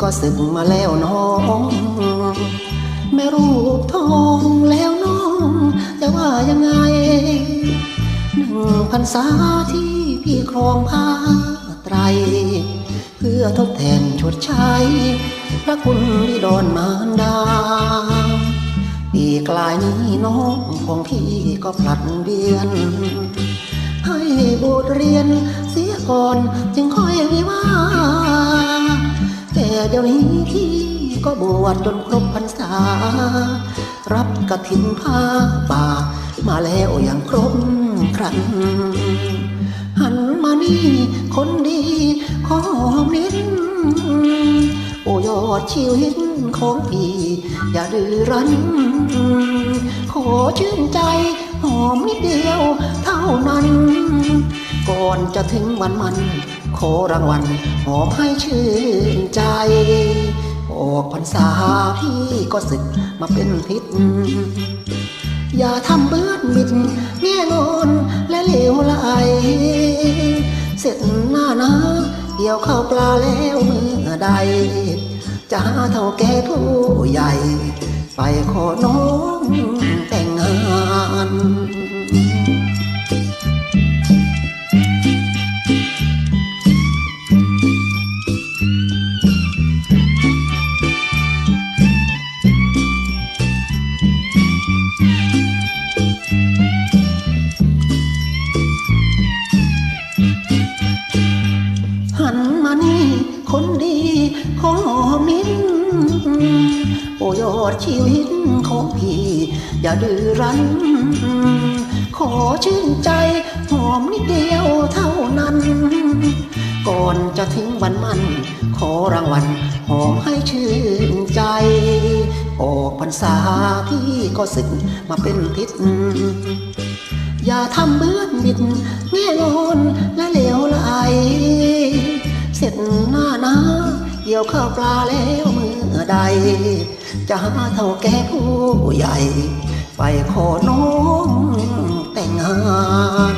ก็สึกมาแล้วน้อง แม่รูปทองแล้วน้องจะว่ายังไง หนึ่งพรรษาที่พี่ครองผ้าไตร เพื่อทดแทนชดใช้ พระคุณบิดอนมารดาปีกลายนี้น้องของพี่ก็ผลัดเวียน ให้บทเรียนเสียก่อนจึงค่อยวิวา ก็บวชจนครบพรรษา รับกระถินผ้าป่า มาแล้วอย่างครบครัน หันมานี่คนดีขอหอมนิดโอยอดชีวิตของพี่ อย่าดื้อรั้น ขอชื่นใจหอมนิดเดียวเท่านั้น ก่อนจะถึงวันมัน ขอรางวัลหอมให้ชื่นใจ ออกพรรษาพี่ก็สึกมาเป็นทิศอย่าทำเบื้อนมิดแง่งอนและเหลวไหลเสร็จหน้านาเกี่ยวข้าวปลาแล้วเมื่อใด จะหาเท่าแก่ผู้ใหญ่ ไปขอน้องแต่งงาน ขอหอมนิดโอ้ยอดชีวิตของพี่ อย่าดื้อรั้น ขอชื่นใจหอมนิดเดียวเท่านั้น ก่อนจะถึงวันมัน ขอรางวัลหอมให้ชื่นใจ ออกพรรษาพี่ก็สึกมาเป็นทิศอย่าทำเบื้อนบิดแง่งอนและเหลวไหลเสร็จหน้านา เกี่ยวข้าวปลาแล้วเมื่อใด จะหาเท่าแก่ผู้ใหญ่ ไปขอน้องแต่งงาน